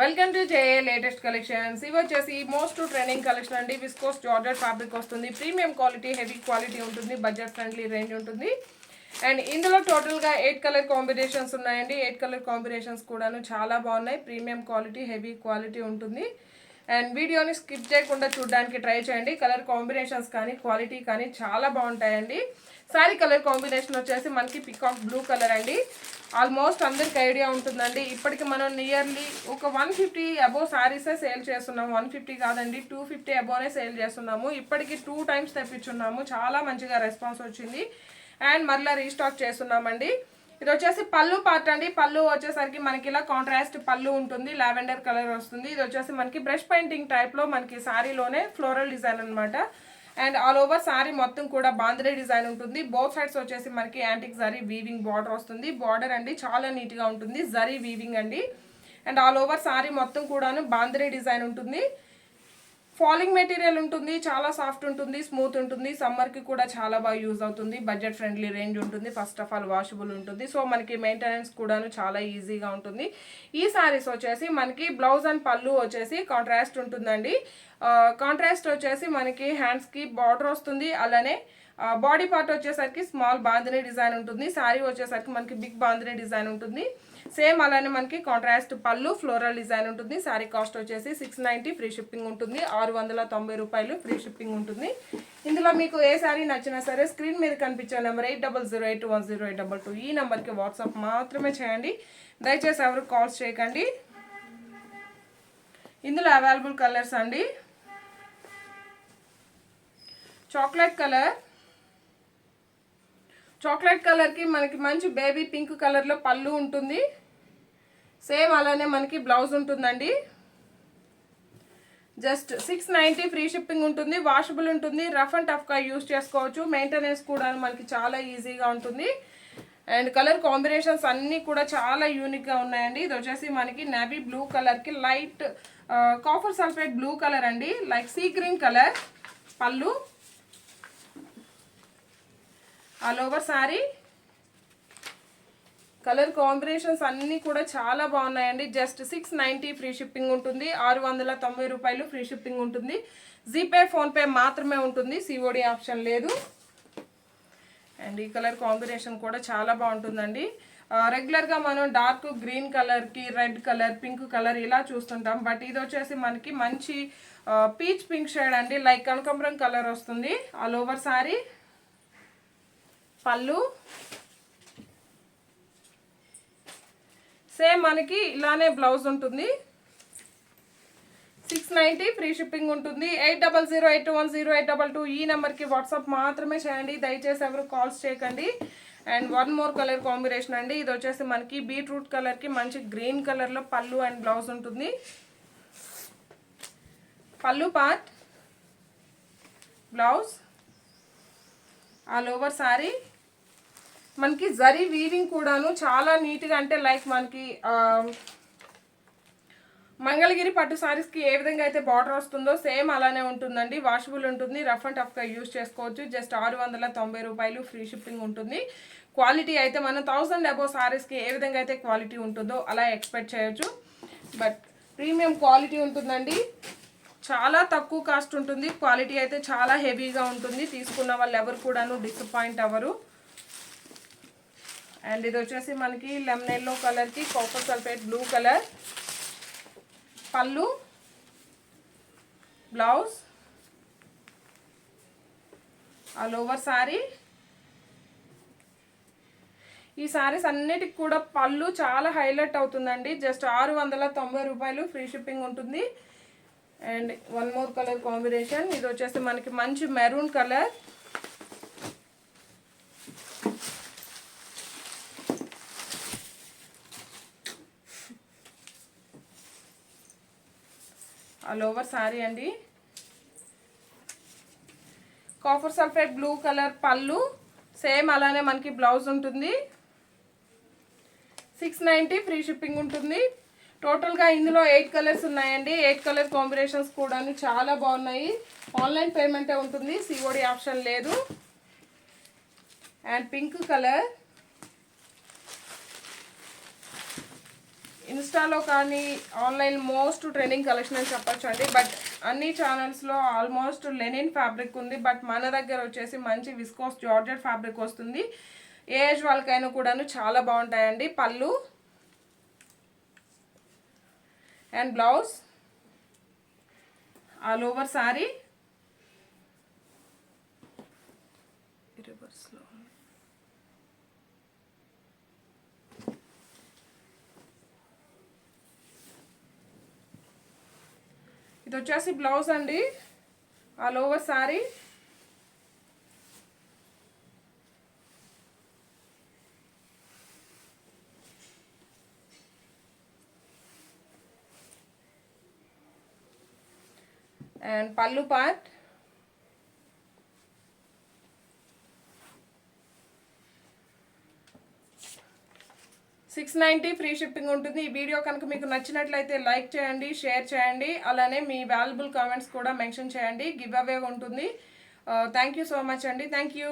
Welcome to J latest collections. ఇవి వచ్చేసి most trending collection అండి. విస్కోస్ జార్జెట్ ఫ్యాబ్రిక్ వస్తుంది. ప్రీమియం క్వాలిటీ హెవీ క్వాలిటీ ఉంటుంది. బడ్జెట్ ఫ్రెండ్లీ రేంజ్ ఉంటుంది. అండ్ ఇందులో టోటల్గా ఎయిట్ కలర్ కాంబినేషన్స్ ఉన్నాయండి. ఎయిట్ కలర్ కాంబినేషన్స్ కూడాను చాలా బాగున్నాయి. ప్రీమియం క్వాలిటీ హెవీ క్వాలిటీ ఉంటుంది. అండ్ వీడియోని స్కిప్ చేయకుండా చూడడానికి ట్రై చేయండి. కలర్ కాంబినేషన్స్ కానీ క్వాలిటీ కానీ చాలా బాగుంటాయండి. సారీ కలర్ కాంబినేషన్ వచ్చేసి మనకి పికాక్ బ్లూ కలర్ అండి. ఆల్మోస్ట్ అందరికి ఐడియా ఉంటుందండి. ఇప్పటికి మనం నియర్లీ ఒక వన్ ఫిఫ్టీ అబోవ్ శారీసే సేల్ చేస్తున్నాము వన్ ఫిఫ్టీ కాదండి టూ ఫిఫ్టీ అబోవ్నే సేల్ చేస్తున్నాము. ఇప్పటికి టూ టైమ్స్ తెప్పించున్నాము. చాలా మంచిగా రెస్పాన్స్ వచ్చింది. అండ్ మరలా రీస్టాక్ చేస్తున్నామండి. ఇది వచ్చేసి పళ్ళు పార్ట్ అండి. పళ్ళు వచ్చేసరికి మనకి ఇలా కాంట్రాస్ట్ పళ్ళు ఉంటుంది లావెండర్ కలర్ వస్తుంది. ఇది వచ్చేసి మనకి బ్రష్ పెయింటింగ్ టైప్లో మనకి శారీలోనే ఫ్లోరల్ డిజైన్ అనమాట అండ్ ఆల్ ఓవర్ సారీ మొత్తం కూడా బాంద్రే డిజైన్ ఉంటుంది. బోత్ సైడ్స్ వచ్చేసి మనకి యాంటిక్ జరీ వీవింగ్ బార్డర్ వస్తుంది. బార్డర్ అండి చాలా నీట్గా ఉంటుంది. జరీ వీవింగ్ అండి. అండ్ ఆల్ ఓవర్ సారీ మొత్తం కూడాను బాంద్రే డిజైన్ ఉంటుంది. ఫాలింగ్ మెటీరియల్ ఉంటుంది చాలా సాఫ్ట్ ఉంటుంది స్మూత్ ఉంటుంది సమ్మర్కి కూడా చాలా బాగా యూజ్ అవుతుంది బడ్జెట్ ఫ్రెండ్లీ రేంజ్ ఉంటుంది ఫస్ట్ ఆఫ్ ఆల్ వాషబుల్ ఉంటుంది. సో మనకి మెయింటెనెన్స్ కూడాను చాలా ఈజీగా ఉంటుంది. ఈ సారీస్ వచ్చేసి మనకి బ్లౌజ్ అండ్ పళ్ళు వచ్చేసి కాంట్రాస్ట్ ఉంటుందండి. కాంట్రాస్ట్ వచ్చేసి మనకి హ్యాండ్స్కి బార్డర్ వస్తుంది. అలానే బాడీ పార్ట్ వచ్చేసరికి స్మాల్ బాందిని డిజైన్ ఉంటుంది. శారీ వచ్చేసరికి మనకి బిగ్ బాందిని డిజైన్ ఉంటుంది. సేమ్ అలానే మనకి కాంట్రాస్ట్ పళ్ళు ఫ్లోరల్ డిజైన్ ఉంటుంది. శారీ కాస్ట్ వచ్చేసి సిక్స్ నైంటీ ఫ్రీ షిప్పింగ్ ఉంటుంది. ఆరు వందల తొంభై రూపాయలు ఫ్రీ షిప్పింగ్ ఉంటుంది. ఇందులో మీకు ఏ శారీ నచ్చినా సరే స్క్రీన్ మీద కనిపించే number eight double zero eight one zero eight double two ఈ నెంబర్కి వాట్సాప్ మాత్రమే చేయండి. దయచేసి ఎవరు కాల్స్ చేయకండి. ఇందులో అవైలబుల్ కలర్స్ అండి. చాక్లెట్ కలర్ చాక్లెట్ కలర్కి మనకి మంచి బేబీ పింక్ కలర్లో పళ్ళు ఉంటుంది. సేమ్ అలానే మనకి బ్లౌజ్ ఉంటుందండి. Just six ninety free shipping ఉంటుంది. వాషబుల్ ఉంటుంది. రఫ్ అండ్ టఫ్గా యూస్ చేసుకోవచ్చు. మెయింటెనెన్స్ కూడా మనకి చాలా ఈజీగా ఉంటుంది. అండ్ కలర్ కాంబినేషన్స్ అన్నీ కూడా చాలా యూనిక్గా ఉన్నాయండి. ఇది వచ్చేసి మనకి నేవీ బ్లూ కలర్కి light copper sulphate blue colour అండి. Like sea green colour pallu. All over sari. Colour combinations అన్నీ కూడా చాలా బాగున్నాయండి. Just six ninety free shipping ఉంటుంది. ఆరు వందల తొంభై రూపాయలు ఫ్రీ షిప్పింగ్ ఉంటుంది. జీపే ఫోన్పే మాత్రమే ఉంటుంది. సిఓడి ఆప్షన్ లేదు. అండ్ ఈ కలర్ కాంబినేషన్ కూడా చాలా బాగుంటుందండి. రెగ్యులర్గా మనం డార్క్ గ్రీన్ కలర్కి రెడ్ కలర్ పింక్ కలర్ ఇలా చూస్తుంటాం. బట్ ఇది వచ్చేసి మనకి మంచి పీచ్ పింక్ షేడ్ అండి. లైక్ కనకంబరం కలర్ వస్తుంది. All over sari. Pallu. Same మనకి ఇలానే బ్లౌజ్ ఉంటుంది. సిక్స్ నైంటీ ఫ్రీ షిప్పింగ్ ఉంటుంది. Eight double zero eight one zero eight double two ఈ నెంబర్కి వాట్సాప్ మాత్రమే చేయండి. దయచేసి ఎవరు కాల్స్ చేయకండి. And one more colour combination అండి. ఇది వచ్చేసి మనకి బీట్రూట్ కలర్కి మంచి గ్రీన్ కలర్లో పళ్ళు అండ్ బ్లౌజ్ ఉంటుంది. Pallu part blouse all over sari. మనకి జరీ వీవింగ్ కూడాను చాలా నీట్గా అంటే లైక్ మనకి మంగళగిరి పట్టు సారీస్కి ఏ విధంగా అయితే బార్డర్ వస్తుందో సేమ్ అలానే ఉంటుందండి. వాషబుల్ ఉంటుంది. రఫ్ అండ్ టఫ్గా యూజ్ చేసుకోవచ్చు. జస్ట్ ఆరు వందల తొంభై రూపాయలు ఫ్రీ షిప్పింగ్ ఉంటుంది. క్వాలిటీ అయితే మనం థౌసండ్ అబోవ్ శారీస్కి ఏ విధంగా అయితే క్వాలిటీ ఉంటుందో అలా ఎక్స్పెక్ట్ చేయొచ్చు. బట్ ప్రీమియం క్వాలిటీ ఉంటుందండి. చాలా తక్కువ కాస్ట్ ఉంటుంది. క్వాలిటీ అయితే చాలా హెవీగా ఉంటుంది. తీసుకున్న వాళ్ళు ఎవరు కూడాను డిసప్పాయింట్ అవ్వరు. అండ్ ఇది వచ్చేసి మనకి లెమన్ ఎల్లో కలర్కి copper sulphate blue colour. Pallu blouse all over sari ఈ శారీస్ అన్నిటికి కూడా పళ్ళు చాలా హైలైట్ అవుతుందండి. జస్ట్ ఆరు వందల తొంభై రూపాయలు ఫ్రీ షిప్పింగ్ ఉంటుంది. And one more colour combination. ఇది వచ్చేసి మనకి మంచి maroon colour. Lower over sari అండి. Copper sulphate blue colour pallu same అలానే మనకి బ్లౌజ్ ఉంటుంది. సిక్స్ నైంటీ ఫ్రీ షిప్పింగ్ ఉంటుంది. టోటల్గా ఇందులో ఎయిట్ కలర్స్ ఉన్నాయండి. ఎయిట్ కలర్ కాంబినేషన్స్ కూడా చాలా బాగున్నాయి. ఆన్లైన్ పేమెంటే ఉంటుంది. సిఓడి ఆప్షన్ లేదు. అండ్ పింక్ కలర్ ఇన్స్టాలో కానీ ఆన్లైన్ మోస్ట్ ట్రెండింగ్ కలెక్షన్ అని చెప్పొచ్చు అండి. బట్ అన్ని ఛానల్స్లో ఆల్మోస్ట్ లెనిన్ ఫ్యాబ్రిక్ ఉంది. బట్ మన దగ్గర వచ్చేసి మంచి విస్కోస్ జార్జెట్ ఫ్యాబ్రిక్ వస్తుంది. ఏ ఏజ్ వాళ్ళకైనా కూడాను చాలా బాగుంటాయండి. Pallu and blouse. All over sari. రివర్స్లో ఇది వచ్చేసి బ్లౌజ్ అండి. All over sari. And pallu part. Six ninety free shipping ఉంటుంది. ఈ వీడియో కనుక మీకు నచ్చినట్లయితే లైక్ చేయండి షేర్ చేయండి అలానే మీ వాల్యుబుల్ కామెంట్స్ కూడా మెన్షన్ చేయండి. గివ్ అవే ఉంటుంది. థ్యాంక్ యూ సో మచ్ అండి. Thank you